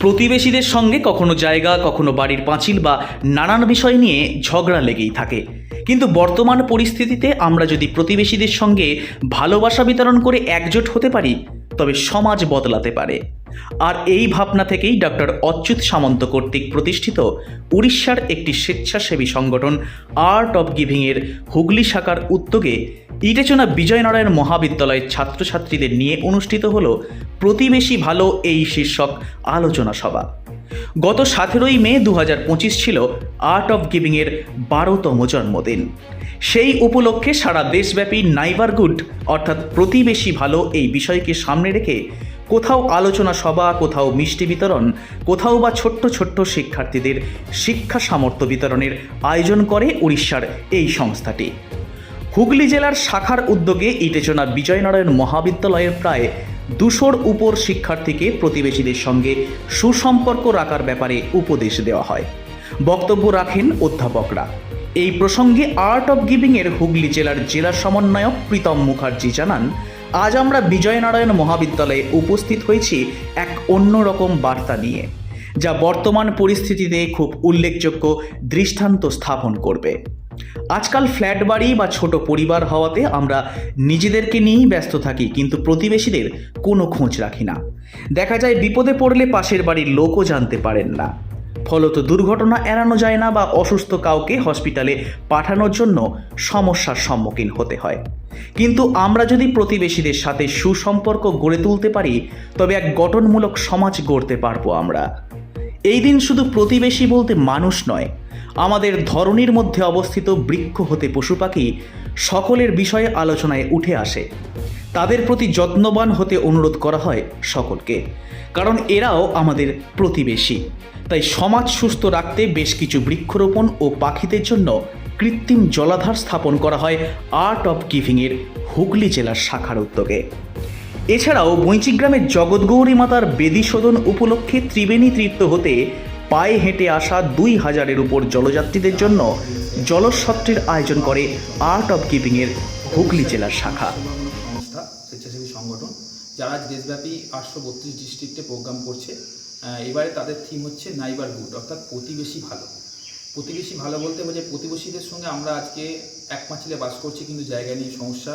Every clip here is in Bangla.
প্রতিবেশীদের সঙ্গে কখনো জায়গা, কখনো বাড়ির পাঁচিল বা নানান বিষয় নিয়ে ঝগড়া লেগেই থাকে। কিন্তু বর্তমান পরিস্থিতিতে আমরা যদি প্রতিবেশীদের সঙ্গে ভালোবাসা বিতরণ করে একজোট হতে পারি, তবে সমাজ বদলাতে পারে। আর এই ভাবনা থেকেই ডক্টর অচ্যুত সামন্ত কর্তৃক প্রতিষ্ঠিত উড়িষ্যার একটি স্বেচ্ছাসেবী সংগঠন আর্ট অব গিভিংয়ের হুগলি শাখার উদ্যোগে ইটেচনা বিজয়নারায়ণ মহাবিদ্যালয়ের ছাত্রছাত্রীদের নিয়ে অনুষ্ঠিত হল প্রতিবেশী ভালো এই শীর্ষক আলোচনা সভা। গত সতেরোই মে দু হাজার পঁচিশ ছিল আর্ট অফ গিভিংয়ের বারোতম জন্মদিন। সেই উপলক্ষে সারা দেশব্যাপী নাইবারহুড অর্থাৎ প্রতিবেশী ভালো এই বিষয়কে সামনে রেখে কোথাও আলোচনা সভা, কোথাও মিষ্টি বিতরণ, কোথাও বা ছোট্ট ছোট্ট শিক্ষার্থীদের শিক্ষা সামর্থ্য বিতরণের আয়োজন করে উড়িষ্যার এই সংস্থাটি। হুগলি জেলার শাখার উদ্যোগে ইটেচনা বিজয়নারায়ণ মহাবিদ্যালয়ের প্রায় দুশোর উপর শিক্ষার্থীকে প্রতিবেশীদের সঙ্গে সুসম্পর্ক রাখার ব্যাপারে উপদেশ দেওয়া হয়। বক্তব্য রাখেন অধ্যাপকরা। এই প্রসঙ্গে আর্ট অব গিভিংয়ের হুগলি জেলার জেলা সমন্বয়ক প্রীতম মুখার্জি জানান আজ আমরা বিজয়নারায়ণ মহাবিদ্যালয়ে উপস্থিত হয়েছি এক অন্যরকম বার্তা নিয়ে, যা বর্তমান পরিস্থিতিতে খুব উল্লেখযোগ্য দৃষ্টান্ত স্থাপন করবে। আজকাল ফ্ল্যাট বাড়ি বা ছোট পরিবার হওয়াতে আমরা নিজেদেরকে নিয়েই ব্যস্ত থাকি, কিন্তু প্রতিবেশীদের কোনো খোঁজ রাখি না। দেখা যায় বিপদে পড়লে পাশের বাড়ির লোকও জানতে পারেন না। ফলত দুর্ঘটনা এড়ানো যায় না বা অসুস্থ কাউকে হসপিটালে পাঠানোর জন্য সমস্যার সম্মুখীন হতে হয়। কিন্তু আমরা যদি প্রতিবেশীদের সাথে সুসম্পর্ক গড়ে তুলতে পারি, তবে এক গঠনমূলক সমাজ গড়তে পারব আমরা। এই দিন শুধু প্রতিবেশী বলতে মানুষ নয়, আমাদের ধরনীর মধ্যে অবস্থিত বৃক্ষ হতে পশু পাখি সকলের বিষয়ে আলোচনায় উঠে আসে। তাদের প্রতি যত্নবান হতে অনুরোধ করা হয় সকলকে, কারণ এরাও আমাদের প্রতিবেশী। তাই সমাজ সুস্থ রাখতে বেশ কিছু বৃক্ষরোপণ ও পাখিদের জন্য কৃত্রিম জলাধার স্থাপন করা হয় আর্ট অফ গিভিংয়ের হুগলি জেলার শাখার উদ্যোগে। এছাড়াও বৈচিগ্রামের জগৎগৌরী মাতার বেদিশোধন উপলক্ষে ত্রিবেণী তীর্থ হতে পায়ে হেঁটে আসা দুই হাজারের উপর জলযাত্রীদের জন্য জলসত্রের আয়োজন করে আর্ট অফ গিভিংয়ের হুগলি জেলার শাখা। সংস্থা, স্বেচ্ছাসেবী সংগঠন, যারা দেশব্যাপী আটশো বত্রিশ ডিস্ট্রিক্টে প্রোগ্রাম করছে এবারে তাদের থিম হচ্ছে নাইবারহুড অর্থাৎ প্রতিবেশী ভালো। প্রতিবেশী ভালো বলতে বোঝে প্রতিবেশীদের সঙ্গে আমরা আজকে এক পাঁচিলে বাস করছি, কিন্তু জায়গা নিয়ে সমস্যা।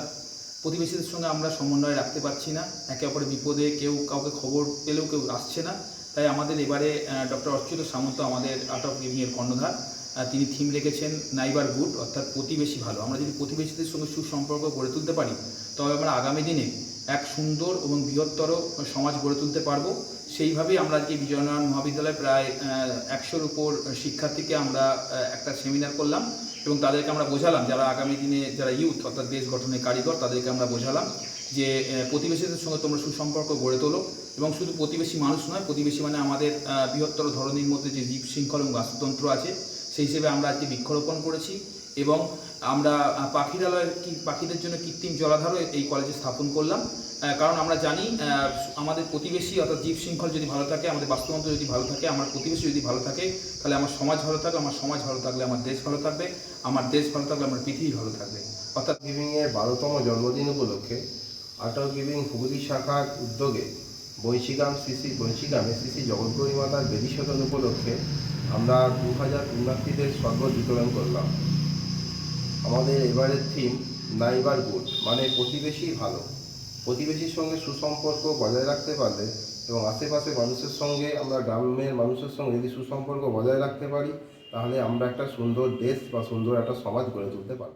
প্রতিবেশীদের সঙ্গে আমরা সমন্বয় রাখতে পারছি না, একে অপরের বিপদে কেউ কাউকে খবর পেলেও কেউ আসছে না। তাই আমাদের এবারে ডক্টর অচ্যুত সামন্ত আমাদের আর্ট অফ গিভিংয়ের কর্ণধার তিনি থিম রেখেছেন নাইবার গুড, অর্থাৎ প্রতিবেশী ভালো। আমরা যদি প্রতিবেশীদের সঙ্গে সুসম্পর্ক গড়ে তুলতে পারি, তবে আমরা আগামী দিনে এক সুন্দর এবং বৃহত্তর সমাজ গড়ে তুলতে পারব। সেইভাবেই আমরা আজকে বিজয়নারায়ণ মহাবিদ্যালয়ে প্রায় একশোর উপর শিক্ষার্থীকে আমরা একটা সেমিনার করলাম এবং তাদেরকে আমরা বোঝালাম। যারা আগামী দিনে, যারা ইউথ, অর্থাৎ দেশ গঠনের কারিগর, তাদেরকে আমরা বোঝালাম যে প্রতিবেশীদের সঙ্গে তোমরা সুসম্পর্ক গড়ে তোলো। এবং শুধু প্রতিবেশী মানুষ নয়, প্রতিবেশী মানে আমাদের বৃহত্তর ধরনের মধ্যে যে জীব শৃঙ্খল এবং বাস্তুতন্ত্র আছে, সেই হিসেবে আমরা আজকে বৃক্ষরোপণ করেছি এবং আমরা পাখিরালয়ের কি, পাখিদের জন্য কৃত্রিম জলাধারও এই কলেজে স্থাপন করলাম। কারণ আমরা জানি আমাদের প্রতিবেশী অর্থাৎ জীব শৃঙ্খল যদি ভালো থাকে, আমাদের বাস্তুতন্ত্র যদি ভালো থাকে, আমার প্রতিবেশী যদি ভালো থাকে, তাহলে আমার সমাজ ভালো থাকবে আমার সমাজ ভালো থাকলে, আমার দেশ ভালো থাকবে, আমার দেশ ভালো থাকলে, আমার পৃথিবী ভালো থাকবে। অর্থাৎ গিভিং এর বারোতম জন্মদিন উপলক্ষে আটক গিভিং হুগলি শাখার উদ্যোগে বৈশিগাম শ্রী বৈশিগামে শ্রী জগৎগৌরী মাতার বেদিশোধন উপলক্ষে আমরা দু হাজার পুণ্যার্থীদের শরবত বিতরণ করলাম। আমাদের এবারের থিম নাইবার গুড মানে প্রতিবেশী ভালো। প্রতিবেশীর সঙ্গে সুসম্পর্ক বজায় রাখতে পারলে এবং আশেপাশে মানুষের সঙ্গে আমরা গ্রামের মানুষের সঙ্গে যদি সুসম্পর্ক বজায় রাখতে পারি, তাহলে আমরা একটা সুন্দর দেশ বা সুন্দর একটা সমাজ গড়ে তুলতে পারব।